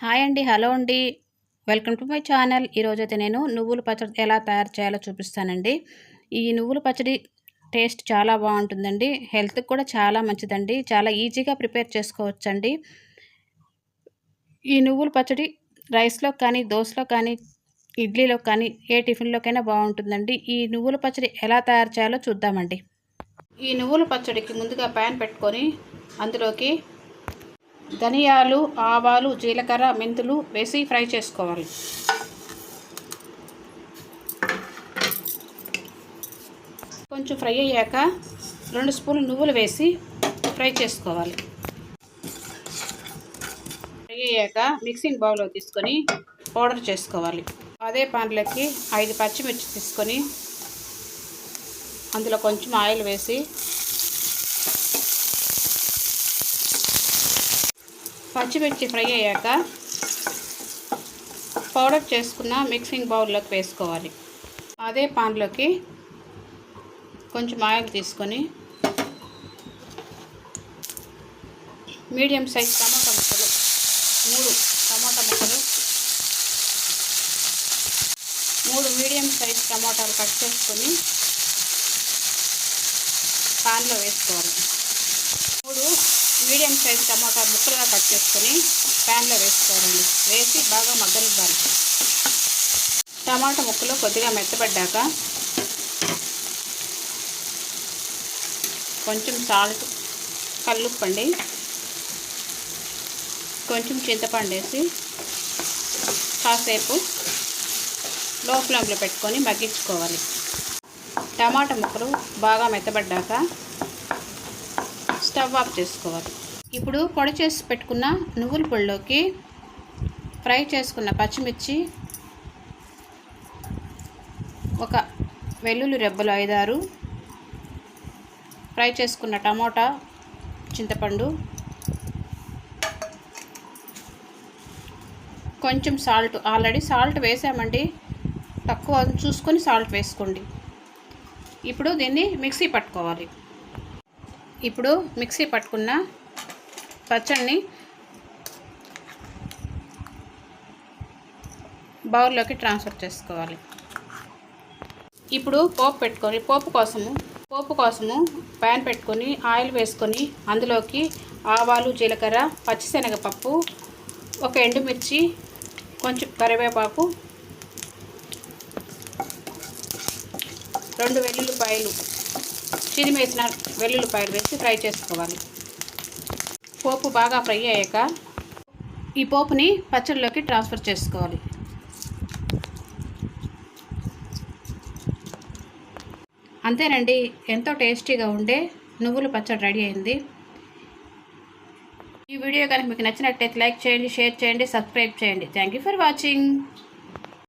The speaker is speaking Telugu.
హాయ్ అండి హలో అండి. Welcome to my channel. ఈరోజైతే నేను నువ్వుల పచ్చడి ఎలా తయారు చేయాలో చూపిస్తానండి. ఈ నువ్వుల పచ్చడి టేస్ట్ చాలా బాగుంటుందండి. హెల్త్కి కూడా చాలా మంచిదండి. చాలా ఈజీగా ప్రిపేర్ చేసుకోవచ్చండి. ఈ నువ్వుల పచ్చడి రైస్లో కానీ దోశలో కానీ ఇడ్లీలో కానీ ఏ టిఫిన్లోకైనా బాగుంటుందండి. ఈ నువ్వుల పచ్చడి ఎలా తయారు చేయాలో చూద్దామండి. ఈ నువ్వుల పచ్చడికి ముందుగా ప్యాన్ పెట్టుకొని అందులోకి ధనియాలు ఆవాలు జీలకర్ర మెంతులు వేసి ఫ్రై చేసుకోవాలి. కొంచెం ఫ్రై అయ్యాక రెండు స్పూన్లు నువ్వులు వేసి ఫ్రై చేసుకోవాలి. ఫ్రై అయ్యాక మిక్సింగ్ బౌల్లో తీసుకొని పౌడర్ చేసుకోవాలి. అదే పాన్లకి ఐదు పచ్చిమిర్చి తీసుకొని అందులో కొంచెం ఆయిల్ వేసి పచ్చిమిర్చి ఫ్రై అయ్యాక పౌడర్ చేసుకున్న మిక్సింగ్ బౌల్లోకి వేసుకోవాలి. అదే పాన్లోకి కొంచెం ఆయిల్ తీసుకొని మీడియం సైజ్ టమాటా ముక్కలు మూడు టమాటా ముక్కలు మూడు మీడియం సైజ్ టమాటాలు కట్ చేసుకొని పాన్లో వేసుకోవాలి. మూడు మీడియం సైజ్ టమాటా ముక్కలుగా కట్ చేసుకొని ప్యాన్లో వేసుకోవాలండి. వేసి బాగా మగ్గనివ్వాలి. టమాటా ముక్కలు కొద్దిగా మెత్తబడ్డాక కొంచెం సాల్ట్ కల్లుప్పండి కొంచెం చింతపండు వేసి కాసేపు లో ఫ్లేమ్లో పెట్టుకొని మగ్గించుకోవాలి. టమాటా ముక్కలు బాగా మెత్తబడ్డాక స్టవ్ ఆఫ్ చేసుకోవాలి. ఇప్పుడు పొడి చేసి పెట్టుకున్న నువ్వుల పొడిలోకి ఫ్రై చేసుకున్న పచ్చిమిర్చి ఒక వెల్లుల్లి రెబ్బలు ఐదారు ఫ్రై చేసుకున్న టమోటా చింతపండు కొంచెం సాల్ట్ ఆల్రెడీ సాల్ట్ వేసామండి. తక్కువ చూసుకొని సాల్ట్ వేసుకోండి. ఇప్పుడు దీన్ని మిక్సీ పట్టుకోవాలి. ఇప్పుడు మిక్సీ పట్టుకున్న పచ్చడిని బౌల్లోకి ట్రాన్స్ఫర్ చేసుకోవాలి. ఇప్పుడు పోపు పెట్టుకొని పోపు కోసము పోపు కోసము ప్యాన్ పెట్టుకొని ఆయిల్ వేసుకొని అందులోకి ఆవాలు జీలకర్ర పచ్చిశనగపప్పు ఒక ఎండుమిర్చి కొంచెం కరివేపాకు రెండు వెల్లుల్లిపాయలు చిరిమేసిన వెల్లుల్లిపాయలు వేసి ఫ్రై చేసుకోవాలి. పోపు బాగా ఫ్రై అయ్యాక ఈ పోపుని పచ్చడిలోకి ట్రాన్స్ఫర్ చేసుకోవాలి. అంతేనండి ఎంతో టేస్టీగా ఉండే నువ్వుల పచ్చడి రెడీ అయింది. ఈ వీడియో కనుక మీకు నచ్చినట్టయితే లైక్ చేయండి షేర్ చేయండి సబ్స్క్రైబ్ చేయండి. Thank you for watching.